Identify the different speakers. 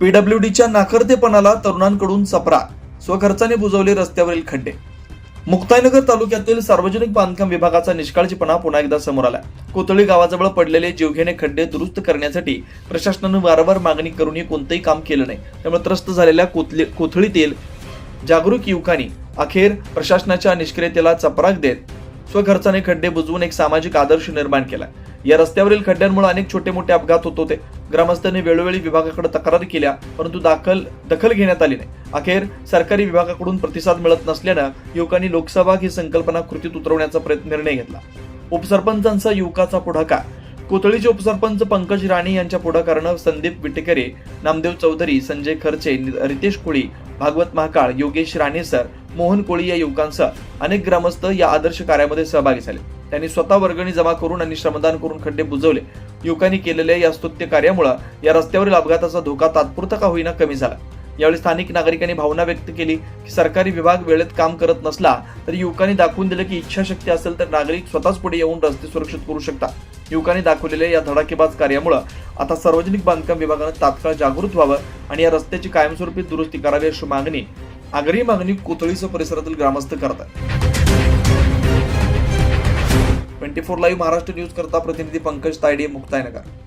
Speaker 1: पीडब्ल्यूडीच्या नाकर्तेपणाला तरुणांकडून चपरा स्वखर्चाने बुजवले रस्त्यावरील खड्डे. मुक्ताईनगर तालुक्यातील सार्वजनिक बांधकाम विभागाचा निष्काळजीपणा पुन्हा एकदा समोर आला. कोतळी गावाजवळ पडलेले जीवघेणे खड्डे दुरुस्त करण्यासाठी प्रशासनानं वारंवार मागणी करूनही कोणतंही काम केलं नाही. त्यामुळे त्रस्त झालेल्या कोथले कोथळीतील जागरूक युवकांनी अखेर प्रशासनाच्या निष्क्रियतेला चपराक देत स्वखर्चाने खड्डे बुजवून एक सामाजिक आदर्श निर्माण केला. या रस्त्यावरील खड्ड्यांमुळे अनेक छोटे मोठे अपघात होत होते. ग्रामस्थांनी वेळोवेळी विभागाकडे तक्रारी केल्या परंतु दाखल दखल घेण्यात आली नाही. अखेर सरकारी विभागाकडून प्रतिसाद मिळत नसल्यानं युवकांनी लोकसभा ही संकल्पना कृतीत उतरवण्याचा प्रयत्न निर्णय घेतला. उपसरपंचांचा युवकाचा पुढाकार. कोथळीचे उपसरपंच पंकज राणे यांच्या पुढाकारानं संदीप विटेकरे नामदेव चौधरी संजय खर्चे रितेश कोळी भागवत महाकाळ योगेश राणेसर मोहन कोळी या युवकांसह अनेक ग्रामस्थ या आदर्श कार्यामध्ये सहभागी झाले. त्यांनी स्वतः वर्गणी जमा करून आणि श्रमदान करून खड्डे बुजवले. युवकांनी केलेल्या या स्तुत्य कार्यामुळे या रस्त्यावरील अपघाताचा धोका तात्पुरता का होईना कमी झाला. यावेळी स्थानिक नागरिकांनी भावना व्यक्त केली की सरकारी विभाग वेळेत काम करत नसला तरी युवकांनी दाखवून दिलं की इच्छाशक्ती असेल तर नागरिक स्वतःच पुढे येऊन रस्ते सुरक्षित करू शकतात. युवकांनी दाखवलेल्या या धडाकेबाज कार्यामुळे आता सार्वजनिक बांधकाम विभागानं तात्काळ जागृत व्हावं आणि या रस्त्याची कायमस्वरूपी दुरुस्ती करावी अशी मागणी आगरी मागणी कोथळीसह परिसरातील ग्रामस्थ करतात twenty four live Maharashtra news करता प्रतिनिधी पंकज तायडे मुक्तायनगर